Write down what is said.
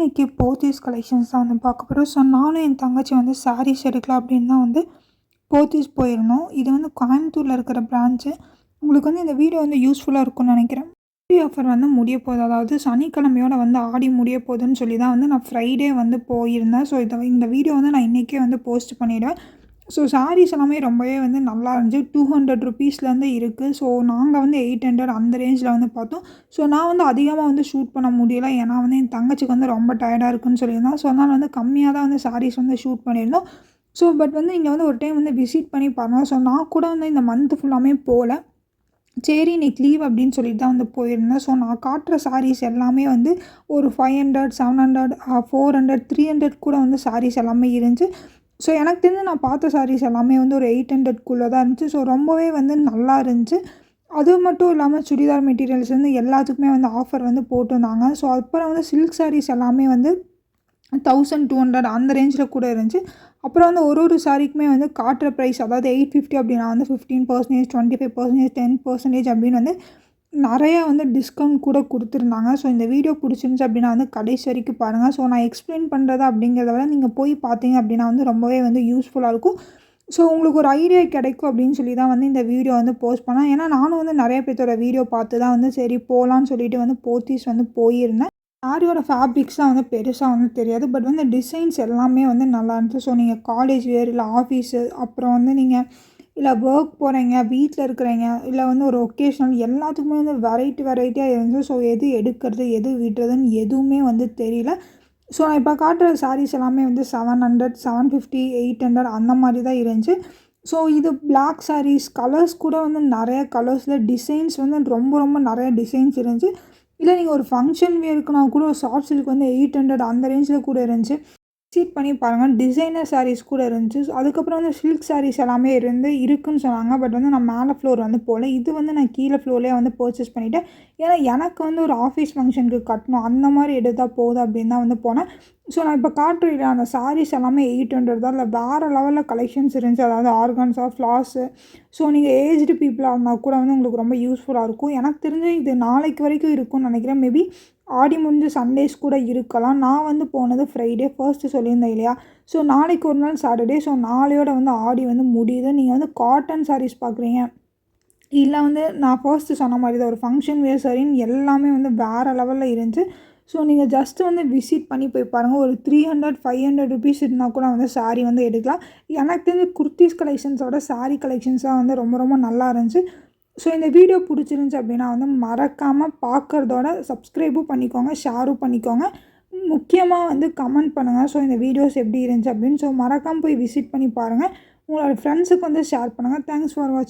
இன்றைக்கி போத்தீஸ் கலெக்ஷன்ஸ் தான் வந்து பார்க்க போகிறோம் ஸோ நானும் என் தங்கச்சி வந்து சாரீஸ் எடுக்கலாம் அப்படின்னு தான் வந்து போத்தீஸ் போயிருந்தோம். இது வந்து கோயம்புத்தூரில் இருக்கிற பிரான்ச்சு உங்களுக்கு வந்து இந்த வீடியோ வந்து யூஸ்ஃபுல்லாக இருக்கும்னு நினைக்கிறேன். ஃப்ரீ ஆஃபர் வந்து முடிய போகுது. அதாவது சனிக்கிழமையோட வந்து ஆடி முடிய போகுதுன்னு சொல்லி தான் வந்து நான் ஃப்ரைடே வந்து போயிருந்தேன். ஸோ இதை இந்த வீடியோ வந்து நான் இன்றைக்கே வந்து போஸ்ட் பண்ணிவிடுவேன் ஸோ சாரீஸ் எல்லாமே ரொம்பவே வந்து நல்லா இருந்துச்சு. டூ ஹண்ட்ரட் ருபீஸ்லேருந்து இருக்குது ஸோ நாங்கள் வந்து எயிட் ஹண்ட்ரட் அந்த ரேஞ்சில் வந்து பார்த்தோம். ஸோ நான் வந்து அதிகமாக வந்து ஷூட் பண்ண முடியல. ஏன்னா வந்து என் தங்கச்சிக்கு வந்து ரொம்ப டயர்டாக இருக்குன்னு சொல்லியிருந்தேன் ஸோ அதனால் வந்து கம்மியாக தான் வந்து சாரீஸ் வந்து ஷூட் பண்ணியிருந்தோம். ஸோ பட் வந்து இங்கே வந்து ஒரு டைம் வந்து விசிட் பண்ணி பாருங்கள் ஸோ நான் கூட வந்து இந்த மந்த் ஃபுல்லாமே போகல. சரி இன்னைக்கு லீவ் அப்படின்னு சொல்லிட்டு தான் வந்து போயிருந்தேன். ஸோ நான் காட்டுற சாரீஸ் எல்லாமே வந்து ஒரு five hundred seven hundred four hundred three hundred கூட வந்து சாரீஸ் எல்லாமே இருந்துச்சு. ஸோ எனக்கு தெரிஞ்சு நான் பார்த்த சாரீஸ் எல்லாமே வந்து ஒரு எயிட் ஹண்ட்ரட்குள்ளே தான் இருந்துச்சு. ஸோ ரொம்பவே வந்து நல்லா இருந்துச்சு. அது மட்டும் இல்லாமல் சுடிதார் மெட்டீரியல்ஸ் வந்து எல்லாத்துக்குமே வந்து ஆஃபர் வந்து போட்டிருந்தாங்க. ஸோ அப்புறம் வந்து சில்க் சாரீஸ் எல்லாமே வந்து தௌசண்ட் டூ ஹண்ட்ரட் அந்த ரேஞ்சில் கூட இருந்துச்சு. அப்புறம் வந்து ஒரு ஒரு சாரிக்குமே வந்து காட்டுற ப்ரைஸ் அதாவது எயிட் ஃபிஃப்டி அப்படின்னா வந்து fifteen percentage twenty five percentage ten percentage அப்படின்னு வந்து நிறையா வந்து டிஸ்கவுண்ட் கூட கொடுத்துருந்தாங்க. ஸோ இந்த வீடியோ பிடிச்சிருந்துச்சு அப்படின்னா வந்து கடைசி வரைக்கும் பாருங்கள் ஸோ நான் எக்ஸ்பிளைன் பண்ணுறது அப்படிங்கிறத விட நீங்கள் போய் பார்த்தீங்க அப்படின்னா வந்து ரொம்பவே வந்து யூஸ்ஃபுல்லாக இருக்கும். ஸோ உங்களுக்கு ஒரு ஐடியா கிடைக்கும் அப்படின்னு சொல்லி தான் வந்து இந்த வீடியோ வந்து போஸ்ட் பண்ணேன். ஏன்னா நானும் வந்து நிறைய பேர்த்தோட வீடியோ பார்த்து தான் வந்து சரி போகலான்னு சொல்லிட்டு வந்து போத்தீஸ் வந்து போயிருந்தேன். சாரியோட ஃபேப்ரிக்ஸ்லாம் வந்து பெருசாக வந்து தெரியாது. பட் வந்து டிசைன்ஸ் எல்லாமே வந்து நல்லா இருந்துச்சு. ஸோ நீங்கள் காலேஜ் வேர் இல்லை ஆஃபீஸு அப்புறம் வந்து நீங்கள் இல்லை ஒர்க் போகிறீங்க வீட்டில் இருக்கிறீங்க. இல்லை வந்து ஒரு ஒகேஷ்னல் எல்லாத்துக்குமே வந்து வெரைட்டி வெரைட்டியாக இருந்துச்சு ஸோ எது எடுக்கிறது எது விடுறதுன்னு எதுவுமே வந்து தெரியல. ஸோ நான் இப்போ காட்டுற சாரீஸ் எல்லாமே வந்து seven hundred seven fifty eight hundred அந்த மாதிரி தான் இருந்துச்சு. ஸோ இது பிளாக் சாரீஸ் கலர்ஸ் கூட வந்து நிறைய கலர்ஸில் டிசைன்ஸ் வந்து ரொம்ப ரொம்ப நிறைய டிசைன்ஸ் இருந்துச்சு. இல்லை நீங்கள் ஒரு ஃபங்க்ஷன் வேர்க்குனா கூட ஒரு சாஃப்ட் சில்க் வந்து எயிட் ஹண்ட்ரட் அந்த ரேஞ்சில் கூட இருந்துச்சு. விசிட் பண்ணி பாருங்கள் டிசைனர் சாரீஸ் கூட இருந்துச்சு. அதுக்கப்புறம் வந்து சில்க் சாரீஸ் எல்லாமே இருந்து இருக்குன்னு சொன்னாங்க. பட் வந்து நான் மேலே ஃப்ளோர் வந்து போகல இது வந்து நான் கீழே ஃப்ளோர்லேயே வந்து பர்ச்சேஸ் பண்ணிவிட்டேன் ஏன்னா எனக்கு வந்து ஒரு ஆஃபீஸ் ஃபங்க்ஷனுக்கு கட்டணும். அந்த மாதிரி எடுத்தால் போதும் அப்படின்னு தான் வந்து போனேன். ஸோ நான் இப்போ காட்டுறேன் அந்த சாரீஸ் எல்லாமே எயிட் ஹண்ட்ரட் தான். இல்லை வேறு லெவலில் கலெக்ஷன்ஸ் இருந்துச்சு. அதாவது ஆர்கான்ஸா ஃப்ளாஸு ஸோ நீங்கள் ஏஜ்டு பீப்புளாக இருந்தால் கூட வந்து உங்களுக்கு ரொம்ப யூஸ்ஃபுல்லாக இருக்கும். எனக்கு தெரிஞ்சு இது நாளைக்கு வரைக்கும் இருக்கும்னு நினைக்கிறேன். மேபி ஆடி முடிஞ்சு சண்டேஸ் கூட இருக்கலாம். நான் வந்து போனது ஃப்ரைடே ஃபர்ஸ்ட்டு சொல்லியிருந்தேன் இல்லையா? ஸோ நாளைக்கு ஒரு நாள் சாட்டர்டே ஸோ நாளையோட வந்து ஆடி வந்து முடியுது. நீங்கள் வந்து காட்டன் சாரீஸ் பார்க்குறீங்க இல்லை வந்து நான் ஃபர்ஸ்ட்டு சொன்ன மாதிரி தான். ஒரு ஃபங்க்ஷன் வேர் சரின்னு எல்லாமே வந்து வேறு லெவலில் இருந்துச்சு. ஸோ நீங்கள் ஜஸ்ட்டு வந்து விசிட் பண்ணி போய் பாருங்கள் ஒரு three hundred five hundred rupees இருந்தால் கூட வந்து சாரீ வந்து எடுக்கலாம். எனக்கு தெரிஞ்ச குர்த்திஸ் கலெக்ஷன்ஸோட சாரீ கலெக்ஷன்ஸாக வந்து ரொம்ப ரொம்ப நல்லா இருந்துச்சு. ஸோ இந்த வீடியோ பிடிச்சிருந்துச்சி அப்படின்னா வந்து மறக்காமல் பார்க்குறதோட சப்ஸ்கிரைபும் பண்ணிக்கோங்க ஷேரும் பண்ணிக்கோங்க. முக்கியமாக வந்து கமெண்ட் பண்ணுங்கள் ஸோ இந்த வீடியோஸ் எப்படி இருந்துச்சு அப்படின்னு. ஸோ மறக்காமல் போய் விசிட் பண்ணி பாருங்கள் உங்களோட ஃப்ரெண்ட்ஸுக்கு வந்து ஷேர் பண்ணுங்கள் தேங்க்ஸ் ஃபார் வாட்சிங்